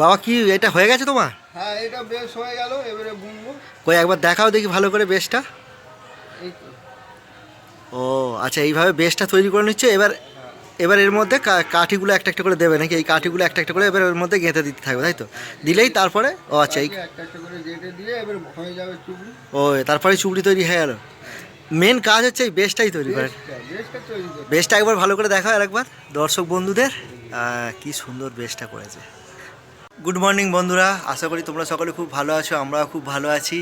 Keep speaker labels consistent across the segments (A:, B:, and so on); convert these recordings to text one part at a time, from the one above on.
A: বাবা কি এটা হয়ে গেছে তোমার?
B: হ্যাঁ এটা বেশ হয়ে গেল এবারে বুনবো।
A: কই একবার দেখাও দেখি ভালো করে বেশটা। ও আচ্ছা এইভাবে বেশটা তৈরি করে নিচ্ছে এবার এবার এর মধ্যে কাঠিগুলো একটা একটা করে দেবে নাকি? এই কাঠিগুলো একটা একটা করে এবার এর মধ্যে গেঁথে দিতে থাকবে তাই তো? দিলেই তারপরে ও আচ্ছা এই
B: হয়ে
A: ও তারপরে চুবড়ি তৈরি হয়ে গেল। মেন কাজ হচ্ছে এই বেশটাই তৈরি করে
B: বেশটা
A: একবার ভালো করে দেখাও আরেকবার দর্শক বন্ধুদের। কি সুন্দর বেশটা করেছে। গুড মর্নিং বন্ধুরা। আশা করি তোমরা সকলে খুব ভালো আছো আমরা খুব ভালো আছি।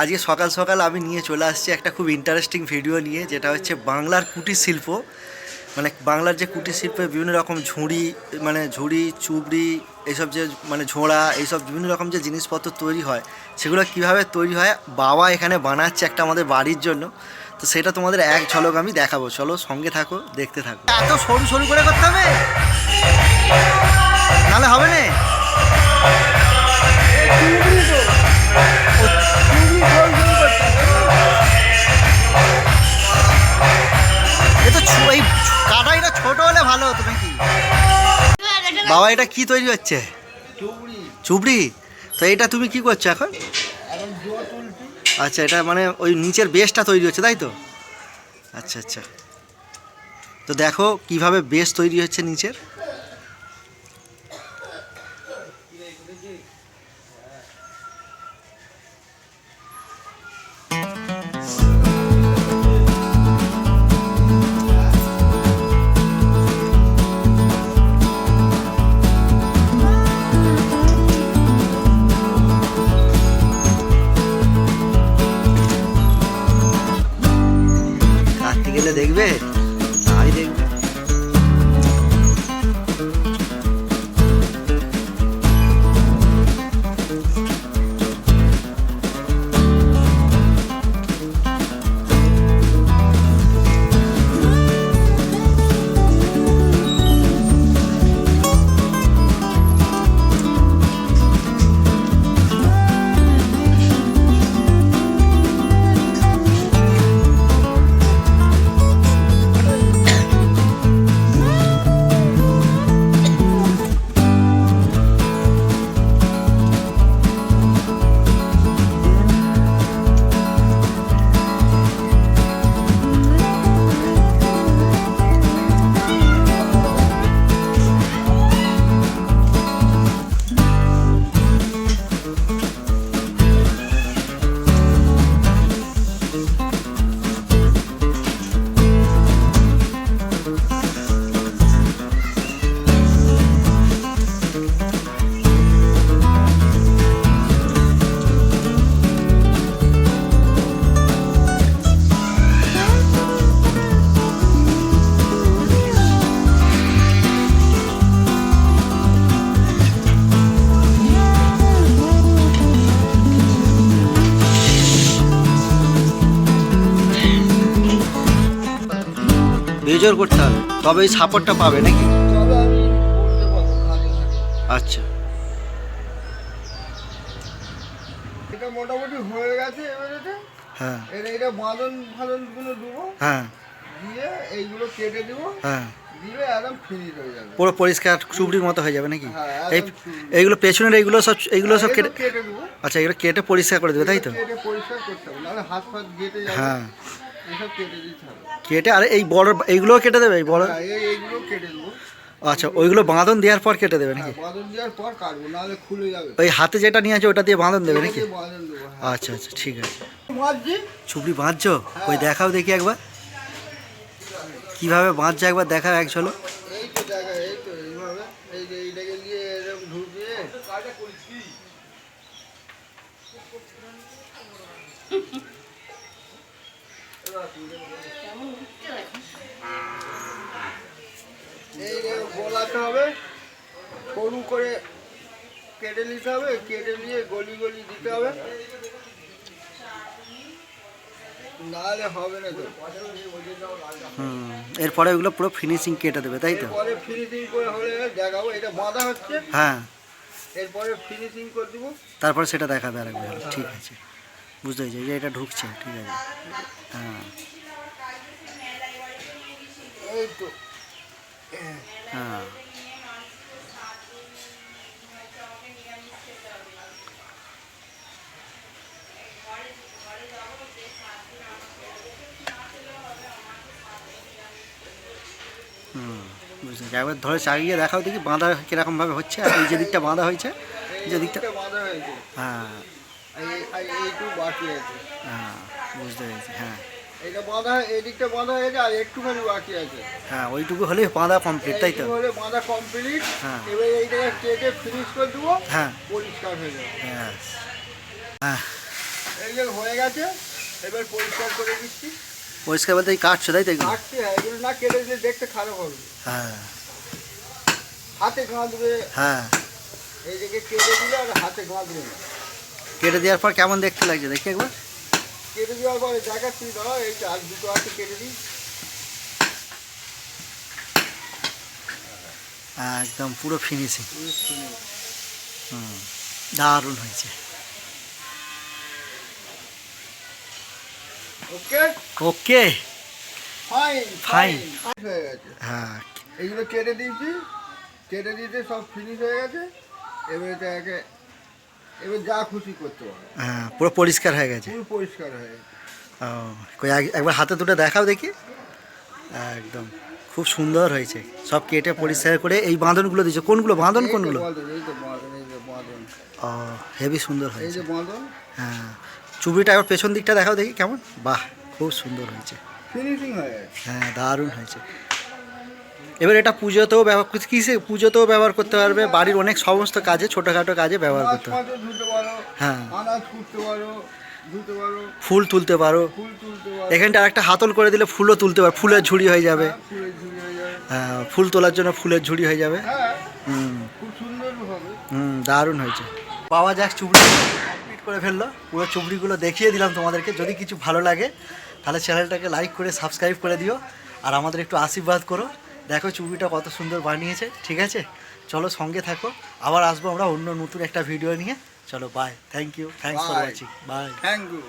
A: আজকে সকাল সকাল আমি নিয়ে চলে আসছি একটা খুব ইন্টারেস্টিং ভিডিও নিয়ে, যেটা হচ্ছে বাংলার কুটির শিল্প মানে বাংলার যে কুটির শিল্পে বিভিন্ন রকম ঝুড়ি মানে ঝুড়ি, চুবড়ি এইসব যে মানে ঝোড়া, এইসব বিভিন্ন রকম যে জিনিসপত্র তৈরি হয়, সেগুলো কীভাবে তৈরি হয়, বাবা এখানে বানাচ্ছে একটা আমাদের বাড়ির জন্য। তো সেটা তোমাদের এক ঝলক আমি দেখাবো। চলো সঙ্গে থাকো, দেখতে থাকো। এত সরু সরু করে করতে হবে? নাহলে হবে না? ছোট হলে ভালো নাকি? বাবা, এটা কি তৈরি হচ্ছে?
B: চুবড়ি।
A: তো এটা তুমি কি করছ এখন? আচ্ছা এটা মানে ওই নিচের বেসটা তৈরি হচ্ছে, তাই তো? আচ্ছা আচ্ছা। তো দেখো কীভাবে বেশ তৈরি হচ্ছে নিচের। দেখবে? বেজোর করতে হবে। তবে এই সাপোর্টটা পাবে নাকি? আচ্ছা।
B: এটা মোটামুটি হয়ে গেছে এবারে
A: হ্যাঁ।
B: এটা এটা বাঁধন ফাদনগুলো দেবো।
A: হ্যাঁ।
B: দিয়ে এইগুলো কেটে দেবো।
A: হ্যাঁ।
B: হয়ে
A: পুরো পরিষ্কার চুবড়ির মতো হয়ে যাবে নাকি?
B: হ্যাঁ,
A: এই এইগুলো পেছনের এইগুলো সব এইগুলো সব কেটে আচ্ছা এগুলো কেটে পরিষ্কার করে দেবে তাই তো? হ্যাঁ।
B: এসব কেটে দিতে হবে।
A: কেটে আর এই বড় এইগুলোও কেটে দেবে এই বড়?
B: হ্যাঁ এইগুলো কেটে দেবো।
A: আচ্ছা ওইগুলো বাঁধন দেওয়ার পর কেটে দেবে নাকি?
B: হ্যাঁ বাঁধন দেওয়ার পর কাটবো নাহলে খুলে যাবে।
A: ওই হাতে যেটা নিয়ে আছে ওটা দিয়ে বাঁধন দেবে নাকি?
B: হ্যাঁ।
A: আচ্ছা আচ্ছা ঠিক আছে। চুবড়ি বাঁধছো? ওই দেখাও দেখি একবার। কীভাবে বাঁধছো একবার দেখা এক চলো
B: এই তো জায়গা এই তো এইভাবে এই যে এইটাকে নিয়ে এরকম ঢুকিয়ে এই গোলাতে হবে সরু করে কেটে নিতে হবে কেটে নিয়ে গলি গলি দিতে হবে নাহলে হবে না তো
A: এরপরে ওইগুলো পুরো ফিনিশিং কেটে দেবে তাই তো?
B: পরে ফিনিশিং করে হলে দেখাবো এটা বাঁধা হচ্ছে।
A: হ্যাঁ।
B: এরপরে ফিনিশিং করে দেবো।
A: তারপরে সেটা দেখাবে আরেকবার ঠিক আছে। বুঝতে হয়েছে যে এটা ঢুকছে ঠিক আছে। হ্যাঁ।
B: হ্যাঁ। হুম
A: বুঝতে একবার ধরে চাগিয়ে দেখাও দেখি বাঁধা কীরকমভাবে হচ্ছে আর এই যে দিকটা বাঁধা হয়েছে যে দিকটা হ্যাঁ।
B: এইটু বাকি আছে।
A: হ্যাঁ বুঝতে পেরেছি হ্যাঁ।
B: এটা বাঁধা বাঁধা হয়েছে আর একটুখানি বাকি আছে।
A: হ্যাঁ ওইটুকু বাঁধা কমপ্লিট তাই তো?
B: হলে বাঁধা কমপ্লিট
A: হ্যাঁ।
B: এবার এইটাকে কেটে ফিনিশ করে দেবো।
A: হ্যাঁ।
B: পরিষ্কার হয়ে যাবে।
A: হ্যাঁ হ্যাঁ
B: এই যে হয়ে গেছে এবার পরিষ্কার করে দিচ্ছি।
A: পরিষ্কার বলতে কাটছো তাই তো
B: কাটতে হয় এগুলো না কেটে দিলে দেখতে খারাপ হবে।
A: হ্যাঁ।
B: হাতে গাঁদবে
A: হ্যাঁ।
B: এই দিকে কেটে দিলে আর হাতে গাঁদবে না।
A: কেটে দেওয়ার পর কেমন দেখতে লাগছে? দেখি একবার।
B: কেটে দেওয়ার পরে দেখাচ্ছি দাও এই চার দুটো হাতে কেটে দিই।
A: একদম পুরো ফিনিশিং হুম দারুণ হয়েছে।
B: ওকে?
A: ওকে।
B: ফাইন. হয়ে
A: হ্যাঁ।
B: এইগুলো কেটে দিয়েছি কেটে দিতে সব ফিনিশ হয়ে গেছে। এবার এটাকে এবার যা খুশি করতে পারো
A: হ্যাঁ পুরো পরিষ্কার হয়ে গেছে।
B: পুরো পরিষ্কার হয়ে গেছে।
A: ও কই এক- একবার হাতে দুটো দেখাও দেখি। একদম খুব সুন্দর হয়েছে। সব কেটে পরিষ্কার করে এই বাঁধনগুলো দিয়েছে। কোনগুলো? বাঁধন কোনগুলো? ও হেভি সুন্দর হয়েছে। হ্যাঁ চুবড়িটা একবার পেছন দিকটা দেখাও দেখি কেমন। বাহ খুব সুন্দর হয়েছে।
B: হয়ে
A: হ্যাঁ দারুণ হয়েছে। এবার এটা পুজোতেও ব্যবহার কিসে পুজোতেও ব্যবহার করতে পারবে? বাড়ির অনেক সমস্ত কাজে ছোটোখাটো কাজে ব্যবহার করতে পারবে। হ্যাঁ। ফুল তুলতে পারো। এখানটা একটা হাতল করে দিলে ফুলও তুলতে পারো ফুলের ঝুড়ি হয়ে যাবে।
B: হ্যাঁ, হয়ে
A: ফুল তোলার জন্য ফুলের ঝুড়ি হয়ে যাবে।
B: হ্যাঁ
A: হুম। হুম দারুণ হয়েছে। পাওয়া যাক চুবড়ি কমপ্লিট করে ফেলল। পুরো চুবড়িগুলো দেখিয়ে দিলাম তোমাদেরকে। যদি কিছু ভালো লাগে তাহলে চ্যানেলটাকে লাইক করে সাবস্ক্রাইব করে দিও। আর আমাদের একটু আশীর্বাদ করো। দেখো চুবিটা কত সুন্দর বানিয়েছে ঠিক আছে? চলো সঙ্গে থাকো আবার আসব আমরা অন্য নতুন একটা ভিডিও নিয়ে। চলো bye thank you thanks for. Watching bye
B: thank you